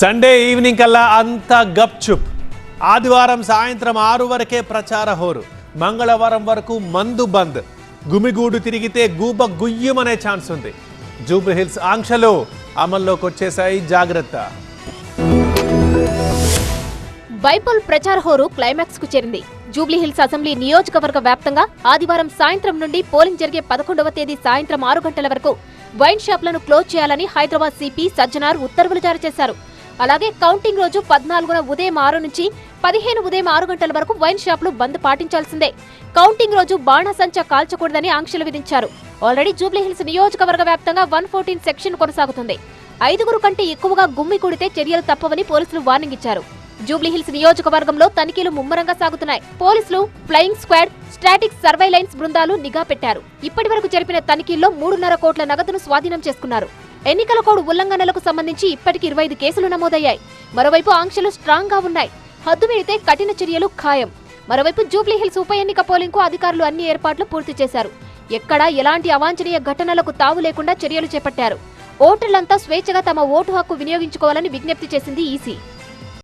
Sunday evening కల్లా అంతా గప్చుప్ ఆదివారం సాయంత్రం ఆరు వరకే ప్రచార హోరు. మంగళవారం వరకు మందు బంద్. గుమిగూడు తిరిగితే గూబ గుయ్యమనే ఛాన్స్ ఉంది. జూబ్లీహిల్స్ ఆంక్షలు అమల్లోకి వచ్చేసాయి జాగ్రత్త. బైపల్ ప్రచార హోరు క్లైమాక్స్కు చేరింది. జూబ్లీహిల్స్ అసెంబ్లీ నియోజకవర్గ వ్యాప్తంగా ఆదివారం సాయంత్రం నుండి పోలింగ్ జరిగే పదకొండవ తేదీ సాయంత్రం ఆరు గంటల వరకు వైన్ షాప్లను క్లోజ్ చేయాలని హైదరాబాద్ సిపి సజ్జనార్ ఉత్తర్వులు జారీ చేశారు. అలాగే కౌంటింగ్ రోజు పద్నాలుగున ఉదయం ఆరు నుంచి పదిహేను ఉదయం ఆరు గంటల వరకు వైన్ షాపులు బంద్ పాటించాల్సిందే. కౌంటింగ్ రోజు బాణసంచా కాల్చకూడదని ఆంక్షలు విధించారు. ఆల్రెడీ జూబ్లీహిల్స్ నియోజకవర్గ వ్యాప్తంగా వన్ ఫోర్టీన్ సెక్షన్ కొనసాగుతుంది. ఐదుగురు కంటే ఎక్కువగా గుమ్మి కూడితే చర్యలు తప్పవని పోలీసులు వార్నింగ్ ఇచ్చారు. జూబ్లీహిల్స్ నియోజకవర్గంలో తనిఖీలు ముమ్మరంగా సాగుతున్నాయి. పోలీసులు ఫ్లయింగ్ స్క్వాడ్ స్ట్రాటిక్ సర్వైలైన్స్ బృందాలు నిఘా పెట్టారు. ఇప్పటి వరకు జరిపిన తనిఖీల్లో మూడున్నర కోట్ల నగదును స్వాధీనం చేసుకున్నారు. ఎన్నికల కోడ్ ఉల్లంఘనలకు సంబంధించి ఇప్పటికి ఇరవై ఐదు కేసులు నమోదయ్యాయి. మరోవైపు ఆంక్షలు స్ట్రాంగ్గా ఉన్నాయి. హద్దు మీరితే కఠిన చర్యలు ఖాయం. మరోవైపు జూబ్లీహిల్స్ ఉప ఎన్నిక పోలింగ్కు అధికారులు అన్ని ఏర్పాట్లు పూర్తి చేశారు. ఎక్కడా ఎలాంటి అవాంఛనీయ ఘటనలకు తావు లేకుండా చర్యలు చేపట్టారు. ఓటర్లంతా స్వేచ్ఛగా తమ ఓటు హక్కు వినియోగించుకోవాలని విజ్ఞప్తి చేసింది ఈసీ.